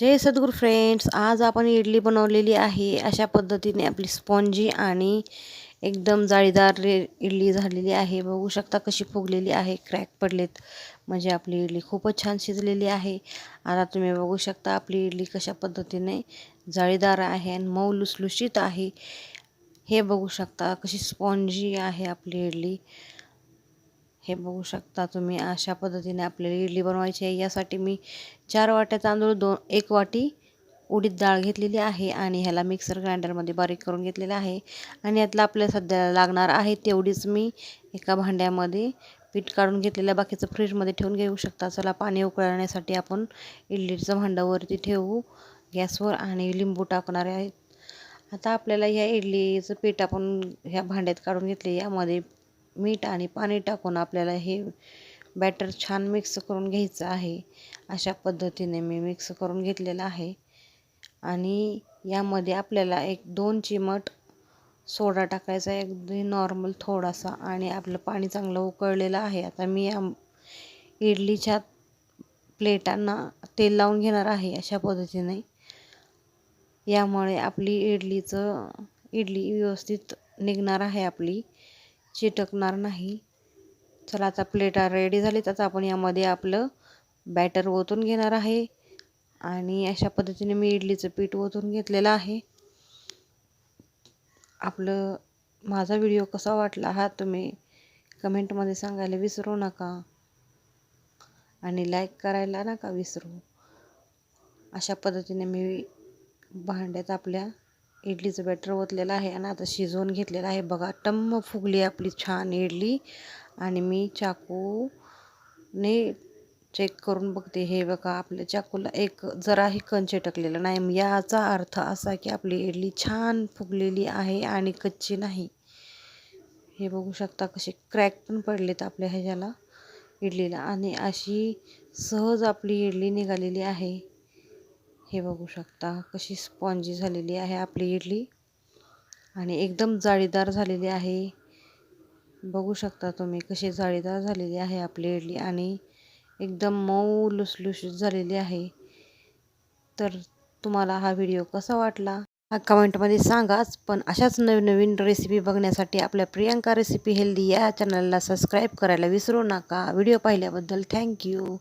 जय सद्गुरू friends आज आपण इडली बनवलेली आहे. अशा पद्धतीने आपली स्पॉन्जी आणि एकदम जाळीदार रे- इडली झालेली आहे. बघू शकता कशी फुगलेली आहे क्रॅक पडलेत. म्हणजे आपली इडली खूपच छान शिजलेली आहे. आता तुम्ही बघू शकता आपली इडली कशा पद्धतीने जाळीदार आहे आणि मऊ लुसलुशीत आहे. हे बघू शकता कशी स्पॉन्जी आहे आपली इडली. हे बघू शकता तुम्ही अशा पद्धतीने आपल्याला इडली बनवायची आहे. यासाठी मी चार वाट्या तांदूळ दोन एक वाटी उडीद डाळ घेतलेली आहे आणि ह्याला मिक्सर ग्राइंडरमध्ये बारीक करून घेतलेलं आहे. आणि यातलं आपल्याला सध्या लागणार आहे तेवढीच मी एका भांड्यामध्ये पीठ काढून घेतलेलं बाकीचं फ्रीजमध्ये ठेवून घेऊ शकता. चला पाणी उकळण्यासाठी आपण इडलीचं भांडावरती ठेवू गॅसवर आणि लिंबू टाकणारे आहेत आता आपल्याला ह्या इडलीचं पीठ आपण ह्या भांड्यात काढून घेतले यामध्ये मीठ आणि पाणी टाकून आपल्याला हे बॅटर छान मिक्स करून घ्यायचं आहे. अशा पद्धतीने मी मिक्स करून घेतलेलं आहे. आणि यामध्ये आपल्याला एक दोन चिमट सोडा टाकायचा आहे अगदी नॉर्मल थोडासा आणि आपलं पाणी चांगलं उकळलेलं आहे. आता मी या इडलीच्या प्लेटांना तेल लावून घेणार आहे अशा पद्धतीने. यामुळे आपली इडलीचं इडली व्यवस्थित निघणार आहे आपली. चिटकणार नाही. चला आता प्लेटा रेडी झालीत. आता आपण यामध्ये आपलं बॅटर ओतून घेणार आहे. आणि अशा पद्धतीने मी इडलीचं पीठ ओतून घेतलेलं आहे. आपलं माझा व्हिडिओ कसा वाटला हा तुम्ही कमेंटमध्ये सांगायला विसरू नका. आणि लाईक करायला नका विसरू. अशा पद्धतीने मी भांड्यात आपल्या इडलीचं बॅटर ओतलेलं आहे आणि आता शिजवून घेतलेलं आहे. बघा टम्म फुगली आपली छान इडली. आणि मी चाकूने चेक करून बघते. हे बघा आपल्या चाकूला एक जराही कंचे टाकलेलं नाही. याचा अर्थ असा की आपली इडली छान फुगलेली आहे आणि कच्ची नाही. हे बघू शकता कसे क्रॅक पण पडलेत आपल्या ह्याच्याला इडलीला. आणि अशी सहज आपली इडली निघालेली आहे. हे बघू शकता कशी स्पॉन्जी झालेली आहे आपली इडली. आणि एकदम जाळीदार झालेली आहे. बघू शकता तुम्ही कशी जाळीदार झालेली आहे आपली इडली. आणि एकदम मऊ लुसलुशीत झालेली आहे. तर तुम्हाला हा व्हिडिओ कसा वाटला? हा कमेंटमध्ये सांगाच पण अशाच नवीन नवीन रेसिपी बघण्यासाठी आपल्या प्रियांका रेसिपी हेल्दी या चॅनलला सबस्क्राईब करायला विसरू नका. व्हिडिओ पाहिल्याबद्दल थँक्यू